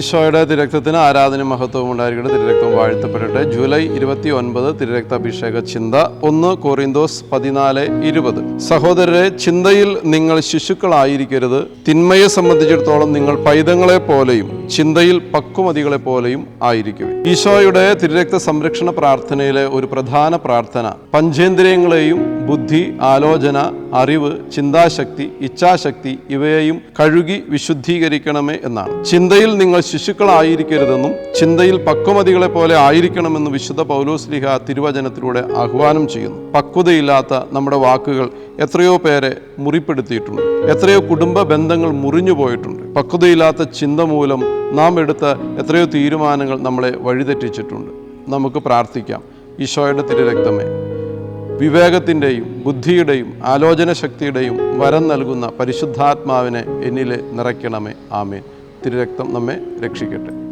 ഈശോയുടെ തിരക്തത്തിന് ആരാധന മഹത്വവും ഉണ്ടായിരിക്കട്ടെ. തിരക്തം വാഴ്ത്തപ്പെടട്ടെ. ജൂലൈ ഇരുപത്തി ഒൻപത് തിരക്താഭിഷേക ചിന്ത ഒന്ന് കോറിന്തോസ് പതിനാല് ഇരുപത്. സഹോദരരെ ചിന്തയിൽ നിങ്ങൾ ശിശുക്കളായിരിക്കരുത്. തിന്മയെ സംബന്ധിച്ചിടത്തോളം നിങ്ങൾ പൈതങ്ങളെ പോലെയും ചിന്തയിൽ പക്വമതികളെ പോലെയും ആയിരിക്കും ഈശോയുടെ തിരക്ത സംരക്ഷണ പ്രാർത്ഥനയിലെ ഒരു പ്രധാന പ്രാർത്ഥന പഞ്ചേന്ദ്രിയങ്ങളെയും ബുദ്ധി ആലോചന അറിവ് ചിന്താശക്തി ഇച്ഛാശക്തി ഇവയെയും കഴുകി വിശുദ്ധീകരിക്കണമേ എന്നാണ്. ചിന്തയിൽ നിങ്ങൾ ശിശുക്കളായിരിക്കരുതെന്നും ചിന്തയിൽ പക്വമതികളെ പോലെ ആയിരിക്കണമെന്ന് വിശുദ്ധ പൗലോസ്ലിഹ തിരുവചനത്തിലൂടെ ആഹ്വാനം ചെയ്യുന്നു. പക്വതയില്ലാത്ത നമ്മുടെ വാക്കുകൾ എത്രയോ പേരെ മുറിപ്പെടുത്തിയിട്ടുണ്ട്. എത്രയോ കുടുംബ ബന്ധങ്ങൾ മുറിഞ്ഞു പോയിട്ടുണ്ട്. പക്വതയില്ലാത്ത ചിന്ത മൂലം നാം എടുത്ത എത്രയോ തീരുമാനങ്ങൾ നമ്മളെ വഴിതെറ്റിച്ചിട്ടുണ്ട്. നമുക്ക് പ്രാർത്ഥിക്കാം. ഈശോയുടെ തിരുരക്തമേ വിവേകത്തിന്റെയും ബുദ്ധിയുടെയും ആലോചന ശക്തിയുടെയും വരം നൽകുന്ന പരിശുദ്ധാത്മാവിനെ എന്നിൽ നിറയ്ക്കണമേ. ആമേൻ. തിരുരക്തം നമ്മെ രക്ഷിക്കട്ടെ.